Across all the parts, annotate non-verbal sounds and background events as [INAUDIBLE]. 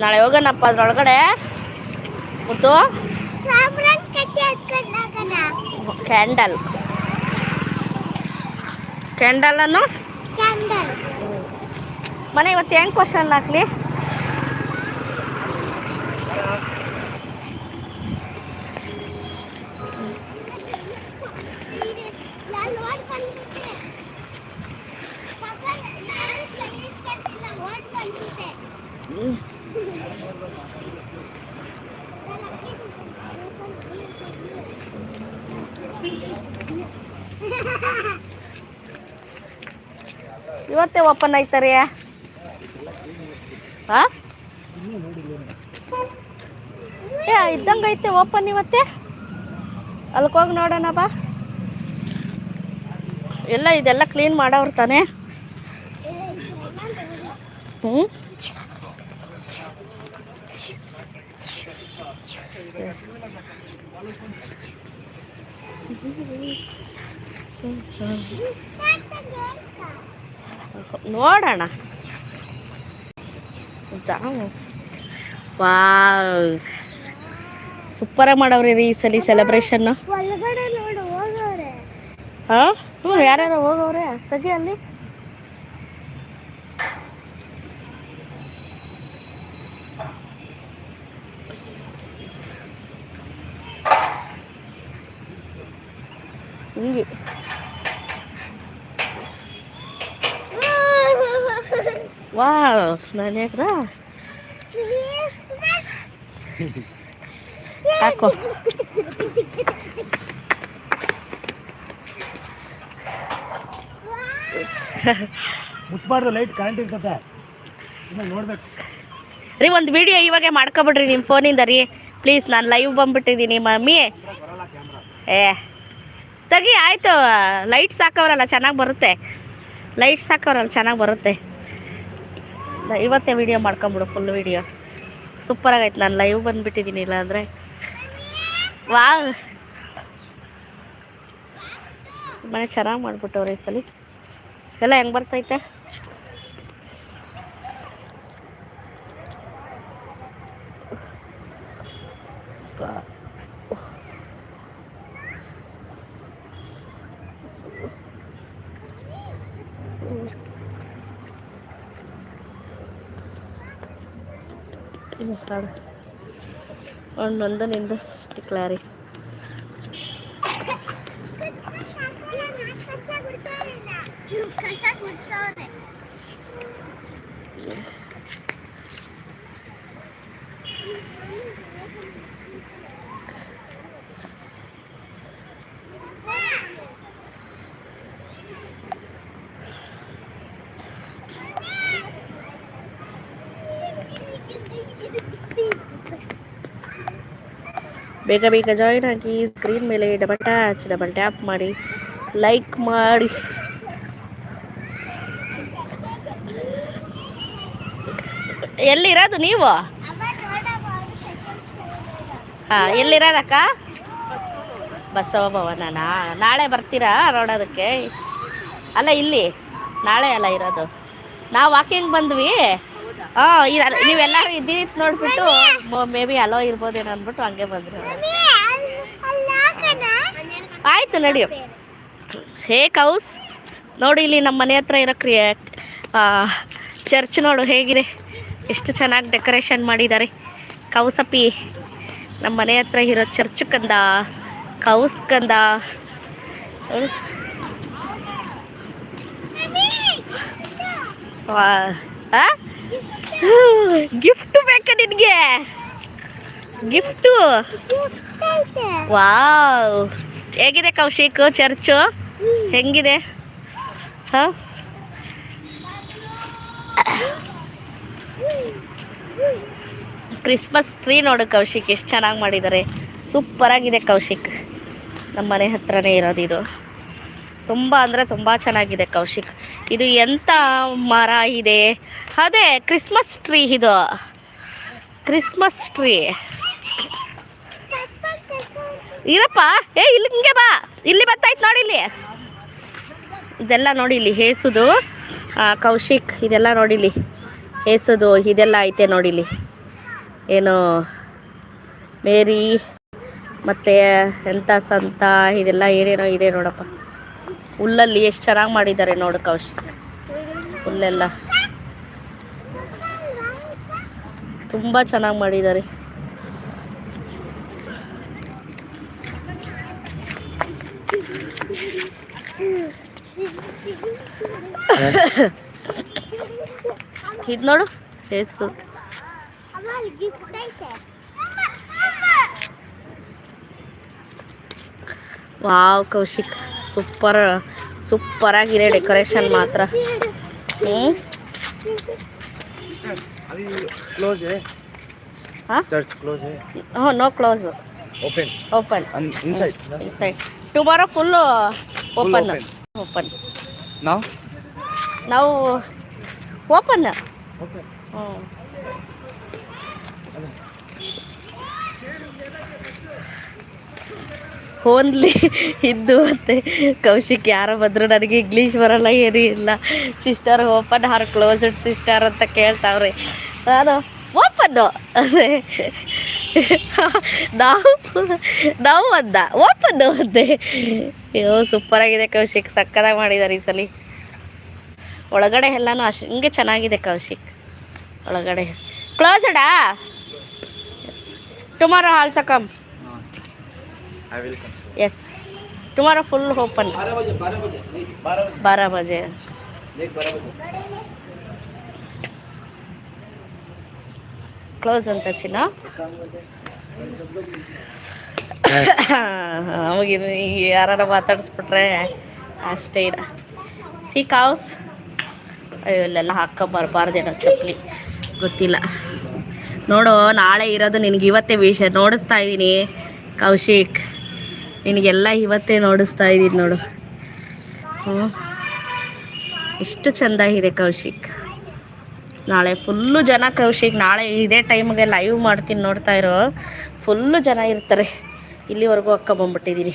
ನಾಳೆ ಹೋಗೋಣಪ್ಪ ಅದ್ರೊಳಗಡೆ. ಮತ್ತು. Candle candle ಅನ್ನು? ಮನೆ ಇವತ್ತು ಹೆಂಗ್ ಕ್ವಶನ್ ಹಾಕ್ಲಿ? ಇವತ್ತೇ ಓಪನ್ ಆಯ್ತಾರೆ. ಹಾ ಏ, ಇದ್ದಂಗೆ ಐತೆ ಓಪನ್ ಇವತ್ತೇ? ಅಲ್ಕ್ ಹೋಗಿ ನೋಡೋಣ ಬಾ. ಎಲ್ಲ ಇದೆಲ್ಲ ಕ್ಲೀನ್ ಮಾಡೋರು ತಾನೆ. ಹ್ಞೂ ನೋಡೋಣ. ವಾ ಸೂಪರಾಗಿ ಮಾಡವ್ರಿ ರೀ ಈ ಸಲ ಸೆಲೆಬ್ರೇಷನ್ ಹಾಂ? ಹ್ಞೂ ಯಾರ್ಯಾರು ಹೋಗವ್ರೆ? ತೆಗಿ ಅಲ್ಲಿ. ಹಿಂಗೆ. ನಾನು ಯಾಕ್ರಾ ಹಾಕೋ. ಮುಟ್ಬಾರ್ದು ಲೈಟ್ ಕರೆಂಟ್ ಇರ್ತದೆ. ನೋಡ್ಬೇಕು. ರೀ ಒಂದು ವಿಡಿಯೋ ಇವಾಗೆ ಮಾಡ್ಕೊಬಿಡ್ರಿ ನಿಮ್ಮ ಫೋನಿಂದ ರೀ. ಪ್ಲೀಸ್ ನಾನು ಲೈವ್ ಬಂದ್ಬಿಟ್ಟಿದ್ದೀನಿ ಮಮ್ಮಿ. ಏ ತೆಗಿ ಆಯಿತು. ಲೈಟ್ಸ್ ಹಾಕವ್ರಲ್ಲ ಚೆನ್ನಾಗಿ ಬರುತ್ತೆ. ಲೈಟ್ಸ್ ಹಾಕವ್ರಲ್ಲ ಚೆನ್ನಾಗಿ ಬರುತ್ತೆ. ಇವತ್ತೇ ವೀಡಿಯೋ ಮಾಡ್ಕೊಂಬಿಡು ಫುಲ್ ವೀಡಿಯೋ ಸೂಪರಾಗೈತೆ ನಾನು ಲೈವ್ ಬಂದುಬಿಟ್ಟಿದ್ದೀನಿ ಇಲ್ಲಾಂದರೆ. ವಾ ಮನೆ ಚೆನ್ನಾಗಿ ಮಾಡಿಬಿಟ್ಟವ್ರೆ ಈ ಸಲ. ಎಲ್ಲ ಹೆಂಗೆ ಬರ್ತೈತೆ? ಒಂದೊಂದು ನಿಂದು ಕ್ಲಾರಿ Thank ಗುಡ್ಸವ್ರೆ ಬೇಗ ಬೇಗ ಜಾಯಿನ್ ಆಗಿ ಸ್ಕ್ರೀನ್ ಮೇಲೆ ಡಬಲ್ ಟ್ಯಾಚ್ ಡಬಲ್ ಟ್ಯಾಪ್ ಮಾಡಿ ಲೈಕ್ ಮಾಡಿ. ಎಲ್ಲಿರೋದು ನೀವು? ಹಾಂ, ಎಲ್ಲಿರೋದಕ್ಕ? ಬಸವ ಭವನನಾ? ನಾಳೆ ಬರ್ತೀರಾ ನೋಡೋದಕ್ಕೆ ಅಲ್ಲ, ಇಲ್ಲಿ. ನಾಳೆ ಅಲ್ಲ ಇರೋದು. ನಾವು ವಾಕಿಂಗ್ ಬಂದ್ವಿ. ಹಾಂ ನೀವೆಲ್ಲರೂ ಇದ್ದಿದ್ದು ನೋಡ್ಬಿಟ್ಟು, ಮೇ ಬಿ ಅಲೋ ಇರ್ಬೋದೇನೋ ಅಂದ್ಬಿಟ್ಟು ಹಂಗೆ ಬಂದ್ರಿ. ಆಯ್ತು, ನಡಿಯೋ. ಹೇ, ಕೌಸ್. ನೋಡಿ, ಇಲ್ಲಿ ನಮ್ಮ ಮನೆ ಹತ್ರ ಇರೋ ಕ್ರಿಯ ಚರ್ಚ್ ನೋಡು, ಹೇಗಿದೆ? ಎಷ್ಟು ಚೆನ್ನಾಗಿ ಡೆಕೋರೇಷನ್ ಮಾಡಿದ್ದಾರೆ. ಕೌಸಪ್ಪಿ ನಮ್ಮ ಮನೆ ಹತ್ರ ಇರೋ ಚರ್ಚ್ ಕಂದ, ಕೌಸ್ ಕಂದ. ಹ್ಮ್. [LAUGHS] ಗಿಫ್ಟ್ ಬೇಕಾ ನಿನಗೆ? ಗಿಫ್ಟು ವಾವ್ ಹೇಗಿದೆ ಕೌಶಿಕ್, ಚರ್ಚು? ಹೆಂಗಿದೆ? ಹಾಂ? ಕ್ರಿಸ್ಮಸ್ ಟ್ರೀ ನೋಡು ಕೌಶಿಕ್, ಎಷ್ಟು ಚೆನ್ನಾಗಿ ಮಾಡಿದ್ದಾರೆ ಸೂಪರಾಗಿದೆ ಕೌಶಿಕ್. ನಮ್ಮ ಮನೆ ಹತ್ರನೇ ಇರೋದು ಇದು ತುಂಬ ಅಂದರೆ ತುಂಬ ಚೆನ್ನಾಗಿದೆ ಕೌಶಿಕ್. ಇದು ಎಂಥ ಮರ ಇದೆ? ಅದೇ ಕ್ರಿಸ್ಮಸ್ ಟ್ರೀ ಇದು. ಕ್ರಿಸ್ಮಸ್ ಟ್ರೀ ಇರಪ್ಪ, ಏ, ಇಲ್ಲಿ ಹಿಂಗೆ ಬಾ. ಇಲ್ಲಿ ಬರ್ತಾಯ್ತು ನೋಡಿ ಇಲ್ಲಿ. ಇದೆಲ್ಲ ನೋಡಿ ಇಲ್ಲಿ ಹೇಸುದು. ಕೌಶಿಕ್, ಇದೆಲ್ಲ ನೋಡಿಲಿ ಹೇಸುದು, ಇದೆಲ್ಲ ಐತೆ ನೋಡಿಲಿ ಏನು, ಮೇರಿ, ಮತ್ತು ಎಂಥ ಸಂತ, ಇದೆಲ್ಲ ಏನೇನೋ ಇದೆ ನೋಡಪ್ಪ. ಹುಲ್ಲಲ್ಲಿ ಎಷ್ಟು ಚೆನ್ನಾಗಿ ಮಾಡಿದ್ದಾರೆ ನೋಡು ಕೌಶಿಕ್ ಹುಲ್ಲೆಲ್ಲ. ತುಂಬ ಚೆನ್ನಾಗಿ ಮಾಡಿದ್ದಾರೆ. ಇದು ನೋಡು ಹೇಸು ಅಮ್ಮ ಗಿಫ್ಟ್ ಐತೆ ವಾವ್ ಕೌಶಿಕ್. ಸೂಪರ್ ಸೂಪರಾಗಿದೆ ಡೆಕೋರೇಷನ್ ಮಾತ್ರ. ಹ್ಞೂ ಹಾಂ? No close. Open open inside inside tomorrow full open open ನಾವು ನಾವು ಓಪನ್ ಹ್ಞೂ ಓನ್ಲಿ ಇದ್ದು ಮತ್ತೆ ಕೌಶಿಕ್ ಯಾರ ಬಂದರು ನನಗೆ ಇಂಗ್ಲೀಷ್ ಬರಲ್ಲ ಏರಿ ಇಲ್ಲ. Sister open or closed sister ಅಂತ ಕೇಳ್ತಾವ್ರಿ. ನಾನು ಓಪನ್ನು ಅದೇ. [LAUGHS] ನಾವು ನಾವು ಅಂದ ಓಪನ್ನು ಅಂದೆ. ಅಯ್ಯೋ ಸೂಪರಾಗಿದೆ ಕೌಶಿಕ್, ಸಕ್ಕತ್ತಾಗಿ ಮಾಡಿದ್ದಾರೆ ಈ ಸಲ. ಒಳಗಡೆ ಎಲ್ಲಾನು ಅಷ್ಟು ಚೆನ್ನಾಗಿದೆ ಕೌಶಿಕ್. ಒಳಗಡೆ. ಕ್ಲೋಸಡಾ tomorrow hall succumb will come. Yes tomorrow full open ಬಾರಾ ಬಜೆ ಕ್ಲೋಸ್ ಅಂತ ಚಿನ್ನ? ಅವಾಗಿನ ಯಾರಾರ ಮಾತಾಡಿಸ್ಬಿಟ್ರೆ ಅಷ್ಟೇ ಇಲ್ಲ ಸಿ ಕೌಸ್ ಅಯ್ಯೋ, ಇಲ್ಲೆಲ್ಲ ಹಾಕ ಚಪ್ಪಲಿ. ಗೊತ್ತಿಲ್ಲ. ನೋಡು, ನಾಳೆ ಇರೋದು ನಿನಗೆ ಇವತ್ತೇ ವಿಷಯ ನೋಡಿಸ್ತಾ ಇದ್ದೀನಿ. ಕೌಶಿಕ್. ನಿನಗೆಲ್ಲ ಇವತ್ತೇ ನೋಡಿಸ್ತಾ ಇದ್ದೀನಿ ನೋಡು. ಹ್ಞೂ. ಎಷ್ಟು ಚೆಂದ ಇದೆ ಕೌಶಿಕ್. ನಾಳೆ ಫುಲ್ಲು ಜನ ಕೌಶಿಕ್, ನಾಳೆ ಇದೇ ಟೈಮ್ಗೆ ಲೈವ್ ಮಾಡ್ತೀನಿ ನೋಡ್ತಾ ಇರೋ. ಫುಲ್ಲು ಜನ ಇರ್ತಾರೆ. ಇಲ್ಲಿವರೆಗೂ ಅಕ್ಕ ಬಂದ್ಬಿಟ್ಟಿದ್ದೀನಿ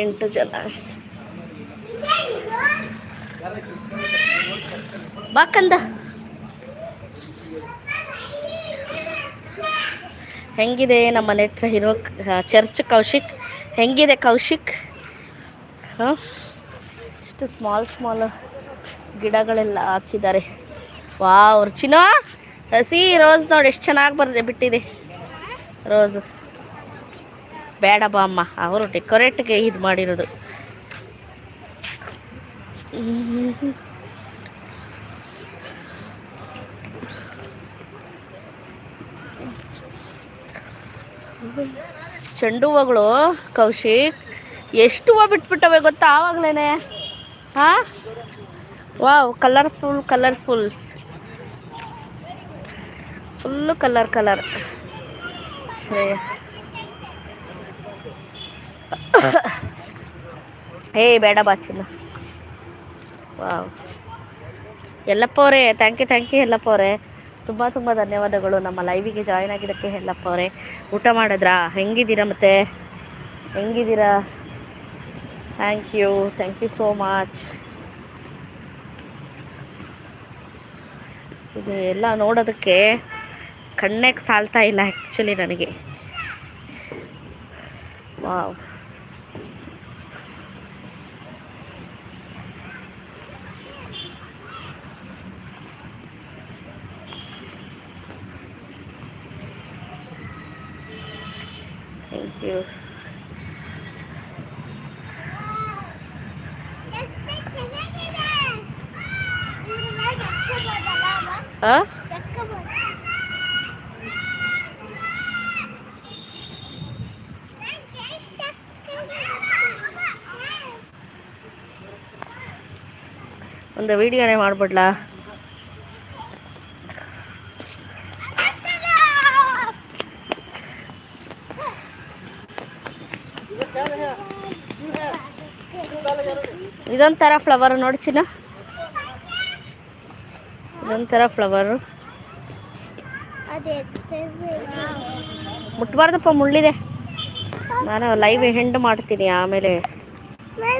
ಎಂಟು ಜನ. ಬಾಕಂದ ಹೆಂಗಿದೆ ನಮ್ಮ ಮನೆ ಹತ್ರ ಇರೋ ಚರ್ಚ್ ಕೌಶಿಕ್? ಹೆಂಗಿದೆ ಕೌಶಿಕ್? ಹಾಂ? ಇಷ್ಟು ಸ್ಮಾಲ್ ಸ್ಮಾಲ್ ಗಿಡಗಳೆಲ್ಲ ಹಾಕಿದ್ದಾರೆ. ವಾವ್ ಚಿನ್ನ ಹಸಿ ರೋಸ್ ನೋಡಿ, ಎಷ್ಟು ಚೆನ್ನಾಗಿ ಬರ್ದೆ, ಬಿಟ್ಟಿದೆ. ರೋಸ್. ಬೇಡ ಬಾ ಅಮ್ಮ, ಅವರು ಡೆಕೋರೇಟ್ಗೆ ಇದು ಮಾಡಿರೋದು. ಚೆಂಡು ಹೂವುಗಳು ಕೌಶಿಕ್. ಎಷ್ಟು ಹೂವು ಬಿಟ್ಬಿಟ್ಟವೆ ಗೊತ್ತಾ ಆವಾಗಲೇ ಹಾಂ? Wow colourful colourfuls full colour colour ಸರಿ. ಬೇಡ ಬಾ ಚಿನ್ನ ವಾವ್. ಎಲ್ಲಪ್ಪ ಅವರೇ ಥ್ಯಾಂಕ್ ಯು ಥ್ಯಾಂಕ್ ಯು ಎಲ್ಲಪ್ಪ ಅವರೇ ತುಂಬ ತುಂಬ ಧನ್ಯವಾದಗಳು. ನಮ್ಮ ಲೈವಿಗೆ ಜಾಯ್ನ್ ಆಗಿದ್ದಕ್ಕೆ ಎಲ್ಲಪ್ಪ ಅವರೇ. ಊಟ ಮಾಡಿದ್ರಾ? ಹೆಂಗಿದ್ದೀರಾ ಮತ್ತೆ? ಹೆಂಗಿದ್ದೀರಾ? Thank you thank you so much ಇದು ಎಲ್ಲ ನೋಡೋದಕ್ಕೆ ಕಣ್ಣೆಗೆ ಸಾಲ್ತಾ ಇಲ್ಲ ಆ್ಯಕ್ಚುಲಿ ನನಗೆ. ವಾವ್ ಥ್ಯಾಂಕ್ ಯು ಎಷ್ಟು ಚೆನ್ನಾಗಿದೆ ಇದ್ರ ಮೇಲೆ ಎತ್ಕೊಬೋದಲ್ಲ ಅಮ್ಮ? ಹಾಂ ಎತ್ಕೊಬೋದು. ಒಂದು ವಿಡಿಯೋನೇ ಮಾಡ್ಬಿಡ್ಲಾ ಇದೊಂಥರ ಫ್ಲವರ್ ನೋಡಿ ಚಿನ್ನ. ಇದೊಂಥರ ಫ್ಲವರು. ಮುಟ್ಬಾರ್ದಪ್ಪ ಮುಳ್ಳಿದೆ. ನಾನು ಲೈವ್ ಹೆಂಡ್ ಮಾಡ್ತೀನಿ ಆಮೇಲೆ.